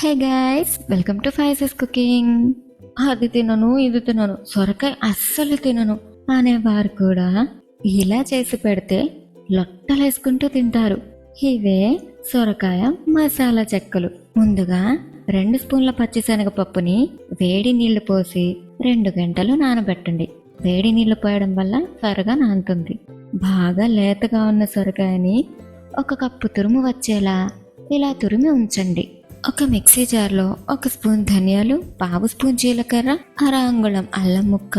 Hey guys welcome to Faises cooking అది తినను ఇది తినను సొరకాయ అస్సలు తినను అనేవారు కూడా ఇలా చేసి పెడితే లొట్టలేసుకుంటూ తింటారు. ఇవే సొరకాయ మసాలా చెక్కలు. ముందుగా రెండు స్పూన్ల పచ్చిశనగపప్పుని వేడి నీళ్ళు పోసి రెండు గంటలు నానబెట్టండి. వేడి నీళ్ళు పోయడం వల్ల త్వరగా నానుతుంది. బాగా లేతగా ఉన్న సొరకాయని ఒక కప్పు తురుము వచ్చేలా ఇలా తురిమి ఉంచండి. ఒక మిక్సీ జార్లో ఒక స్పూన్ ధనియాలు పావు స్పూన్ జీలకర్ర అర అంగుళం అల్లం ముక్క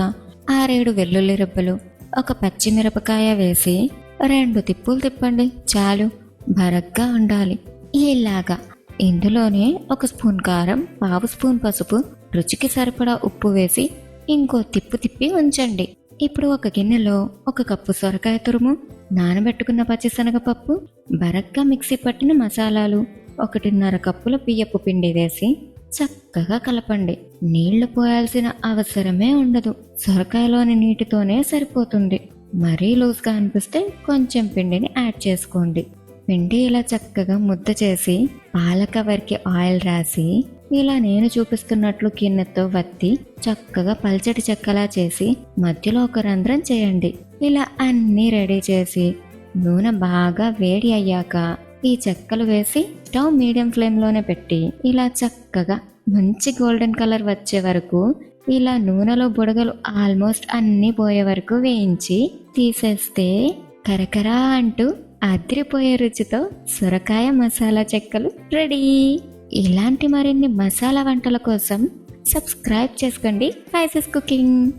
ఆరేడు వెల్లుల్లి రెబ్బలు ఒక పచ్చిమిరపకాయ వేసి రెండు తిప్పులు తిప్పండి. చాలు బరగ్గా ఉండాలి. ఇలాగా. ఇందులోనే ఒక స్పూన్ కారం పావు స్పూన్ పసుపు రుచికి సరిపడా ఉప్పు వేసి ఇంకో తిప్పు తిప్పి ఉంచండి. ఇప్పుడు ఒక గిన్నెలో ఒక కప్పు సొరకాయ తురుము నానబెట్టుకున్న పచ్చిశనగపప్పు బరగ్గా మిక్సీ పట్టిన మసాలాలు ఒకటిన్నర కప్పుల బియ్యపు పిండి వేసి చక్కగా కలపండి. నీళ్ళు పోయాల్సిన అవసరమే ఉండదు. సొరకాయలోని నీటితోనే సరిపోతుంది. మరీ లూజ్గా అనిపిస్తే కొంచెం పిండిని యాడ్ చేసుకోండి. పిండి ఇలా చక్కగా ముద్ద చేసి పాల కవర్కి ఆయిల్ రాసి ఇలా నేను చూపిస్తున్నట్లు గిన్నెతో వత్తి చక్కగా పల్చటి చెక్కలా చేసి మధ్యలో ఒక రంధ్రం చేయండి. ఇలా అన్నీ రెడీ చేసి నూనె బాగా వేడి అయ్యాక ఈ చెక్కలు వేసి స్టవ్ మీడియం ఫ్లేమ్లోనే పెట్టి ఇలా చక్కగా మంచి గోల్డెన్ కలర్ వచ్చే వరకు ఇలా నూనెలో బుడగలు ఆల్మోస్ట్ అన్నీ పోయే వరకు వేయించి తీసేస్తే కరకరా అంటూ అదిరిపోయే రుచితో సొరకాయ మసాలా చెక్కలు రెడీ. ఇలాంటి మరిన్ని మసాలా వంటల కోసం సబ్స్క్రైబ్ చేసుకోండి. ఫైసెస్ కుకింగ్